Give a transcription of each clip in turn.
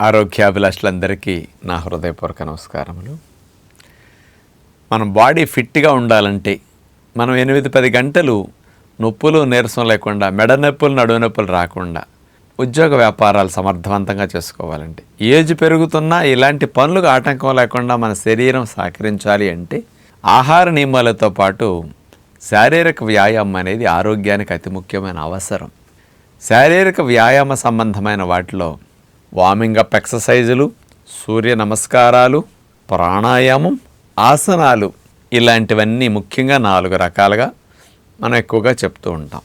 ఆరోగ్యాభిలాషులందరికీ నా హృదయపూర్వక నమస్కారములు. మనం బాడీ ఫిట్గా ఉండాలంటే మనం ఎనిమిది పది గంటలు నొప్పులు నీరసం లేకుండా మెడ నొప్పులు నడువు నొప్పులు రాకుండా ఉద్యోగ వ్యాపారాలు సమర్థవంతంగా చేసుకోవాలంటే ఏజ్ పెరుగుతున్నా ఇలాంటి పనులకు ఆటంకం లేకుండా మన శరీరం సహకరించాలి అంటే ఆహార నియమాలతో పాటు శారీరక వ్యాయామం అనేది ఆరోగ్యానికి అతి ముఖ్యమైన అవసరం. శారీరక వ్యాయామ సంబంధమైన వాటిలో వామింగ్ అప్ ఎక్సర్సైజులు సూర్య నమస్కారాలు ప్రాణాయామం ఆసనాలు ఇలాంటివన్నీ ముఖ్యంగా నాలుగు రకాలుగా మనం ఎక్కువగా చెప్తూ ఉంటాం.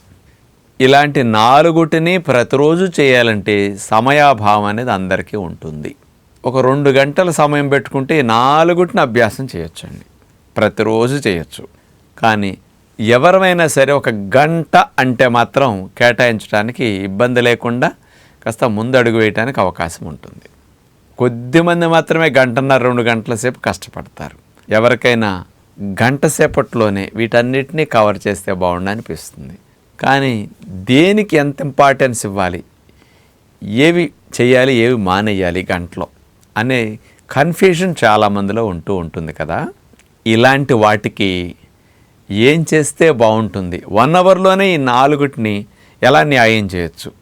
ఇలాంటి నాలుగుటిని ప్రతిరోజు చేయాలంటే సమయాభావం అనేది అందరికీ ఉంటుంది. ఒక రెండు గంటల సమయం పెట్టుకుంటే నాలుగుటిని అభ్యాసం చేయొచ్చండి. ప్రతిరోజు చేయొచ్చు. కానీ ఎవరైనా సరే ఒక గంట అంటే మాత్రం కేటాయించడానికి ఇబ్బంది లేకుండా కాస్త ముందు అడుగు వేయడానికి అవకాశం ఉంటుంది. కొద్దిమంది మాత్రమే గంటన్నర రెండు గంటల సేపు కష్టపడతారు. ఎవరికైనా గంట సేపట్లోనే వీటన్నిటినీ కవర్ చేస్తే బాగుండు అనిపిస్తుంది. కానీ దేనికి ఎంత ఇంపార్టెన్స్ ఇవ్వాలి? ఏవి చేయాలి ఏవి మానేయాలి గంటలో? అనే కన్ఫ్యూషన్ చాలామందిలో ఉంటూ ఉంటుంది కదా? ఇలాంటి వాటికి ఏం చేస్తే బాగుంటుంది? వన్ అవర్లోనే ఈ నాలుగుటిని ఎలా న్యాయం చేయొచ్చు?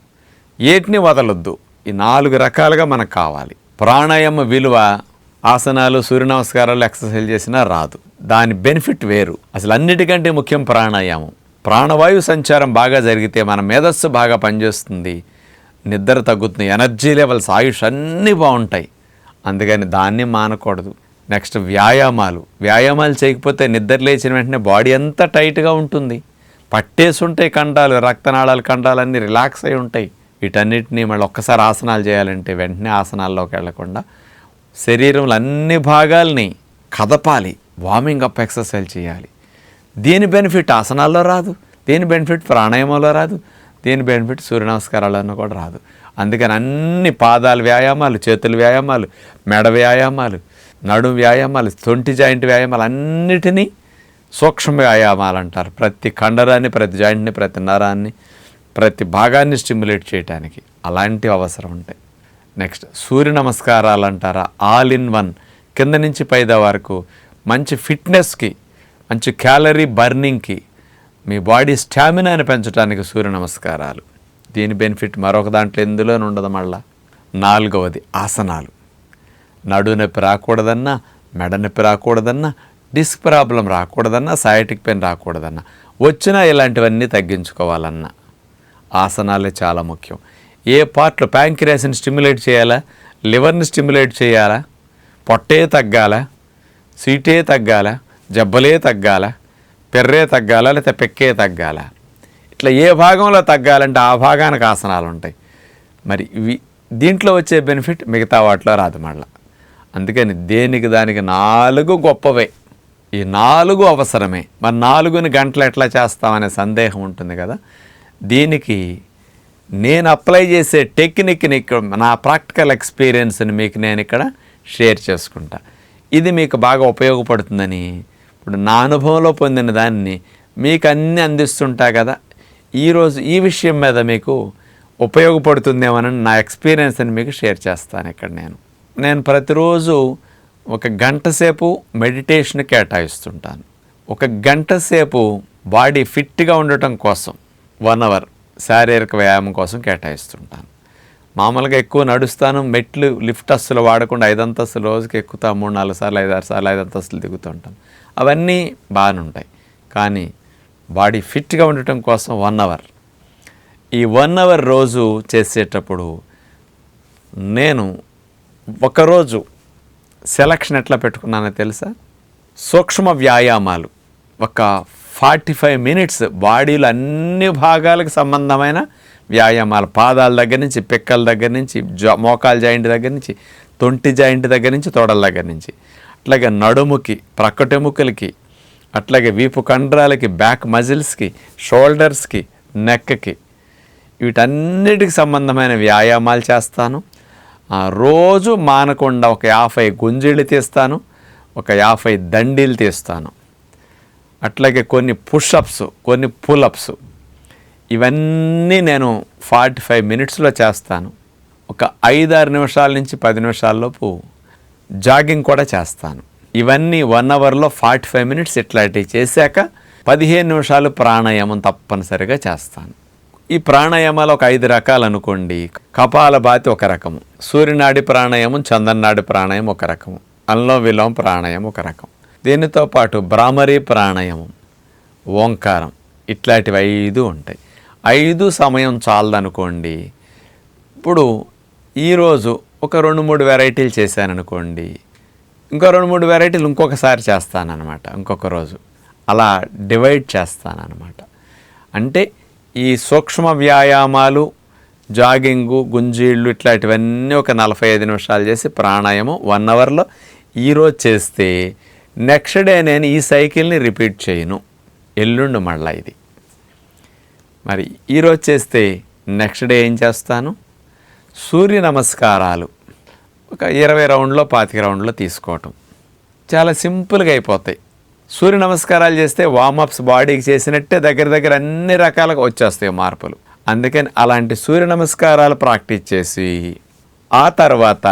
ఏటిని వదలొద్దు. ఈ నాలుగు రకాలుగా మనకు కావాలి. ప్రాణాయామ విలువ ఆసనాలు సూర్య నమస్కారాలు ఎక్సర్సైజ్ చేసినా రాదు. దాని బెనిఫిట్ వేరు. అసలు అన్నిటికంటే ముఖ్యం ప్రాణాయామం. ప్రాణవాయు సంచారం బాగా జరిగితే మన మేధస్సు బాగా పనిచేస్తుంది. నిద్ర తగ్గుతుంది. ఎనర్జీ లెవెల్స్ ఆయుష్ అన్నీ బాగుంటాయి. అందుకని దాన్ని మానకూడదు. నెక్స్ట్ వ్యాయామాలు. వ్యాయామాలు చేయకపోతే నిద్ర లేచిన వెంటనే బాడీ అంతా టైట్గా ఉంటుంది. పట్టేసి ఉంటాయి కండాలు రక్తనాళాలు కండాలు అన్నీ రిలాక్స్ అయి ఉంటాయి. వీటన్నిటిని మళ్ళీ ఒక్కసారి ఆసనాలు చేయాలంటే వెంటనే ఆసనాల్లోకి వెళ్ళకుండా శరీరంలో అన్ని భాగాల్ని కదపాలి. వార్మింగ్ అప్ ఎక్సర్సైజ్ చేయాలి. దీని బెనిఫిట్ ఆసనాల్లో రాదు. దీని బెనిఫిట్ ప్రాణాయామంలో రాదు. దీని బెనిఫిట్ సూర్య నమస్కారాలను కూడా రాదు. అందుకని అన్ని పాదాల వ్యాయామాలు చేతుల వ్యాయామాలు మెడ వ్యాయామాలు నడుము వ్యాయామాలు తొంటి జాయింట్ వ్యాయామాలు అన్నిటినీ సూక్ష్మ వ్యాయామాలు అంటారు. ప్రతి కండరాన్ని ప్రతి జాయింట్ని ప్రతి నరాన్ని ప్రతి భాగాన్ని స్టిమ్యులేట్ చేయడానికి అలాంటివి అవసరం ఉంటాయి. నెక్స్ట్ సూర్య నమస్కారాలు అంటారా ఆల్ ఇన్ వన్. కింద నుంచి పైదా వరకు మంచి ఫిట్నెస్కి మంచి క్యాలరీ బర్నింగ్కి మీ బాడీ స్టామినాని పెంచడానికి సూర్య నమస్కారాలు. దీని బెనిఫిట్ మరొక దాంట్లో ఎందులోనే ఉండదు మళ్ళా. నాలుగవది ఆసనాలు. నడు నొప్పి రాకూడదన్నా మెడ నొప్పి రాకూడదన్నా డిస్క్ ప్రాబ్లం రాకూడదన్నా సయాటిక్ పెయిన్ రాకూడదన్నా వచ్చినా ఇలాంటివన్నీ తగ్గించుకోవాలన్నా. ఆసనాలే చాలా ముఖ్యం. ఏ పార్ట్లు ప్యాంక్రియాస్ని స్టిమ్యులేట్ చేయాలా? లివర్ని స్టిమ్యులేట్ చేయాలా? పొట్టే తగ్గాలా? సీటే తగ్గాలా? జబ్బలే తగ్గాలా? పెర్రే తగ్గాలా? లేకపోతే పెక్కే తగ్గాలా? ఇట్లా ఏ భాగంలో తగ్గాలంటే ఆ భాగానికి ఆసనాలు ఉంటాయి మరి ఇవి దీంట్లో వచ్చే బెనిఫిట్ మిగతా వాటిలో రాదు మళ్ళా. అందుకని దేనికి దానికి నాలుగు గొప్పవే. ఈ నాలుగు అవసరమే. మరి నాలుగుని గంటలు ఎట్లా చేస్తామనే సందేహం ఉంటుంది కదా. దీనికి నేను అప్లై చేసే టెక్నిక్ని ఇక్కడ నా ప్రాక్టికల్ ఎక్స్పీరియన్స్ని మీకు నేను ఇక్కడ షేర్ చేసుకుంటా. ఇది మీకు బాగా ఉపయోగపడుతుందని ఇప్పుడు నా అనుభవంలో పొందిన దాన్ని మీకు అన్నీ అందిస్తుంటా కదా. ఈరోజు ఈ విషయం మీద మీకు ఉపయోగపడుతుందేమోనని నా ఎక్స్పీరియన్స్ని మీకు షేర్ చేస్తాను ఇక్కడ నేను. నేను ప్రతిరోజు ఒక గంట సేపు మెడిటేషన్ కేటాయిస్తుంటాను. ఒక గంట సేపు బాడీ ఫిట్గా ఉండటం కోసం. వన్ అవర్ శారీరక వ్యాయామం కోసం కేటాయిస్తుంటాను. మామూలుగా ఎక్కువ నడుస్తాను మెట్లు లిఫ్ట్ అస్సులు వాడకుండా ఐదు అంతస్తులు రోజుకి ఎక్కుతా మూడు నాలుగు సార్లు ఐదు ఆరు సార్లు ఐదు అంతస్తులు దిగుతుంటాను అవన్నీ బాగానే ఉంటాయి. కానీ బాడీ ఫిట్గా ఉండటం కోసం వన్ అవర్. ఈ వన్ అవర్ రోజు చేసేటప్పుడు నేను ఒకరోజు సెలక్షన్ ఎట్లా పెట్టుకున్నానో తెలుసా? సూక్ష్మ వ్యాయామాలు. ఒక ఫార్టీ ఫైవ్ మినిట్స్ బాడీలో అన్ని భాగాలకు సంబంధమైన వ్యాయామాలు. పాదాల దగ్గర నుంచి పిక్కల దగ్గర నుంచి జా మోకాల జాయింట్ దగ్గర నుంచి తొంటి జాయింట్ దగ్గర నుంచి తోడల దగ్గర నుంచి. అట్లాగే నడుముకి ప్రక్కటెముకలకి అట్లాగే వీపు కండరాలకి బ్యాక్ మజిల్స్కి షోల్డర్స్కి నెక్కి. వీటన్నిటికి సంబంధమైన వ్యాయామాలు చేస్తాను. రోజు మానకుండా ఒక యాభై గుంజీళ్ళు తీస్తాను. ఒక యాభై దండీలు తీస్తాను. అట్లాగే కొన్ని పుషప్స్ కొన్ని పులప్స్ ఇవన్నీ నేను ఫార్టీ ఫైవ్ మినిట్స్లో చేస్తాను. ఒక ఐదారు నిమిషాల నుంచి పది నిమిషాల్లోపు జాగింగ్ కూడా చేస్తాను. ఇవన్నీ వన్ అవర్లో ఫార్టీ ఫైవ్ మినిట్స్ ఇట్లాంటివి చేశాక పదిహేను నిమిషాలు ప్రాణాయామం తప్పనిసరిగా చేస్తాను. ఈ ప్రాణాయామాలు ఒక ఐదు రకాలు అనుకోండి. కపాలభాతి ఒక రకము. సూర్యనాడి ప్రాణాయామం చందన్నాడి ప్రాణాయామం ఒక రకము. అల్లం విలోమ ప్రాణాయామం ఒక రకం. దీనితో పాటు భ్రామరి ప్రాణాయామం ఓంకారం ఇట్లాంటివి ఐదు ఉంటాయి. ఐదు సమయం చాలదనుకోండి ఇప్పుడు ఈరోజు ఒక రెండు మూడు వెరైటీలు చేశాననుకోండి ఇంకో రెండు మూడు వెరైటీలు ఇంకొకసారి చేస్తానన్నమాట ఇంకొక రోజు. అలా డివైడ్ చేస్తానన్నమాట. అంటే ఈ సూక్ష్మ వ్యాయామాలు జాగింగు గుంజీళ్ళు ఇట్లాంటివన్నీ ఒక నలభై ఐదు నిమిషాలు చేసి ప్రాణాయామం వన్ అవర్లో ఈరోజు చేస్తే నెక్స్ట్ డే నేను ఈ సైకిల్ని రిపీట్ చేయను. ఎల్లుండి మళ్ళా ఇది. మరి ఈరోజు చేస్తే నెక్స్ట్ డే ఏం చేస్తాను? సూర్య నమస్కారాలు. ఒక ఇరవై రౌండ్లో పాతిక రౌండ్లో తీసుకోవటం. చాలా సింపుల్గా అయిపోతాయి. సూర్య నమస్కారాలు చేస్తే వామప్స్ బాడీకి చేసినట్టే దగ్గర దగ్గర అన్ని రకాలుగా వచ్చేస్తాయి మార్పులు. అందుకని అలాంటి సూర్య నమస్కారాలు ప్రాక్టీస్ చేసి ఆ తర్వాత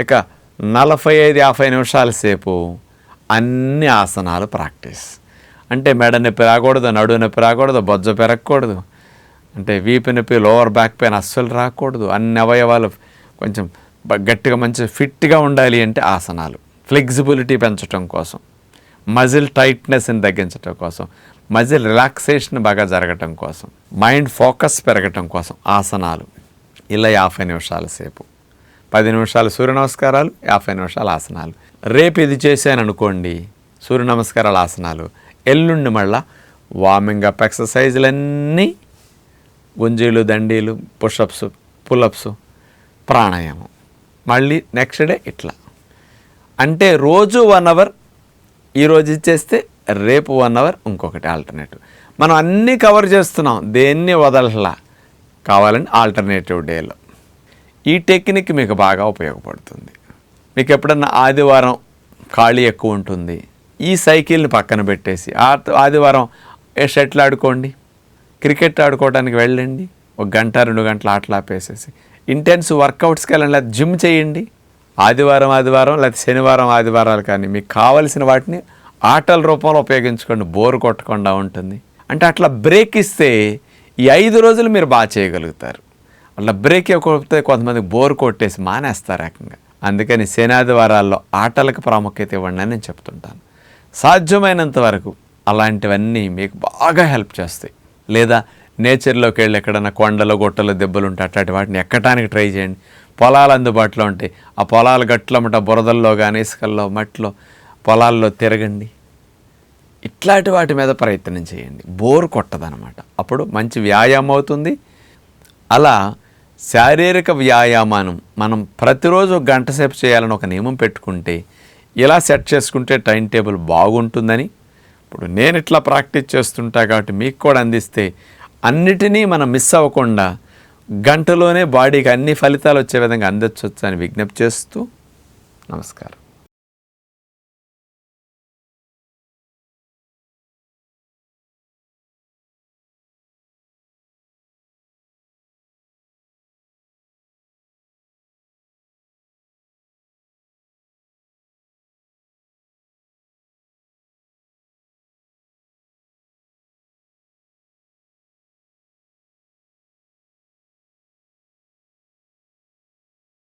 ఇక నలభై ఐదు యాభై నిమిషాల సేపు అన్ని ఆసనాలు ప్రాక్టీస్. అంటే మెడ నొప్పి రాకూడదు నడు నొప్పి రాకూడదు బొజ్జ పెరగకూడదు. అంటే వీపు నొప్పి లోవర్ బ్యాక్ పెయిన్ అస్సలు రాకూడదు. అన్ని అవయవాలు కొంచెం గట్టిగా మంచి ఫిట్గా ఉండాలి అంటే ఆసనాలు. ఫ్లెక్సిబిలిటీ పెంచడం కోసం. మజిల్ టైట్నెస్ని తగ్గించడం కోసం. మజిల్ రిలాక్సేషన్ బాగా జరగటం కోసం. మైండ్ ఫోకస్ పెరగటం కోసం ఆసనాలు. ఇలా యాభై నిమిషాల సేపు. పది నిమిషాలు సూర్య నమస్కారాలు యాభై నిమిషాలు ఆసనాలు. రేపు ఇది చేశాను అనుకోండి సూర్య నమస్కారాలు ఆసనాలు. ఎల్లుండి మళ్ళా వార్మింగ్ అప్ ఎక్సర్సైజులన్నీ గుంజీలు దండీలు పుషప్స్ పులప్స్ ప్రాణాయామం. మళ్ళీ నెక్స్ట్ డే ఇట్లా. అంటే రోజు వన్ అవర్ ఈరోజు ఇచ్చేస్తే రేపు వన్ అవర్ ఇంకొకటి ఆల్టర్నేటివ్ మనం అన్నీ కవర్ చేస్తున్నాం దేన్ని వదలలా కావాలంటే ఆల్టర్నేటివ్ డేలో ఈ టెక్నిక్ మీకు బాగా ఉపయోగపడుతుంది. మీకు ఎప్పుడన్నా ఆదివారం ఖాళీ ఎక్కువ ఉంటుంది. ఈ సైకిల్ని పక్కన పెట్టేసి ఆ ఆదివారం ఏ షటిల్ ఆడుకోండి? క్రికెట్ ఆడుకోవడానికి వెళ్ళండి. ఒక గంట రెండు గంటలు ఆటలు ఆపేసేసి. ఇంటెన్స్ వర్కౌట్స్కి వెళ్ళండి లేదా జిమ్ చేయండి. ఆదివారం ఆదివారం లేదా శనివారం ఆదివారాలు కానీ మీకు కావలసిన వాటిని ఆటల రూపంలో ఉపయోగించుకోండి. బోర్ కొట్టకుండా ఉంటుంది. అంటే అట్లా బ్రేక్ ఇస్తే ఈ ఐదు రోజులు మీరు బాగా చేయగలుగుతారు. అట్లా బ్రేక్ ఇవ్వకపోతే కొంతమంది బోర్ కొట్టేసి మానేస్తారు ఏకంగా. అందుకని సేనాదివారాల్లో ఆటలకు ప్రాముఖ్యత ఇవ్వండి అని నేను చెప్తుంటాను. సాధ్యమైనంత వరకు అలాంటివన్నీ మీకు బాగా హెల్ప్ చేస్తాయి. లేదా నేచర్లోకి వెళ్ళి ఎక్కడైనా కొండలు గుట్టలు దెబ్బలు ఉంటే అట్లాంటి వాటిని ఎక్కడానికి ట్రై చేయండి. పొలాలు అందుబాటులో ఉంటాయి ఆ పొలాల గట్లమట బురదల్లో కానీ ఇసుకల్లో మట్టిలో పొలాల్లో తిరగండి. ఇట్లాంటి వాటి మీద ప్రయత్నం చేయండి. బోర్ కొట్టదనమాట. అప్పుడు మంచి వ్యాయామం అవుతుంది. అలా శారీరక వ్యాయామానం మనం ప్రతిరోజు ఒక గంట సేపు చేయాలని ఒక నియమం పెట్టుకుంటే ఇలా సెట్ చేసుకుంటే టైం టేబుల్ బాగుంటుందని. ఇప్పుడు నేను ఇట్లా ప్రాక్టీస్ చేస్తుంటా కాబట్టి మీకు కూడా అందిస్తే అన్నిటినీ మనం మిస్ అవ్వకుండా గంటలోనే బాడీకి అన్ని ఫలితాలు వచ్చే విధంగా అందొచ్చు అని విజ్ఞప్తి చేస్తూ నమస్కారం.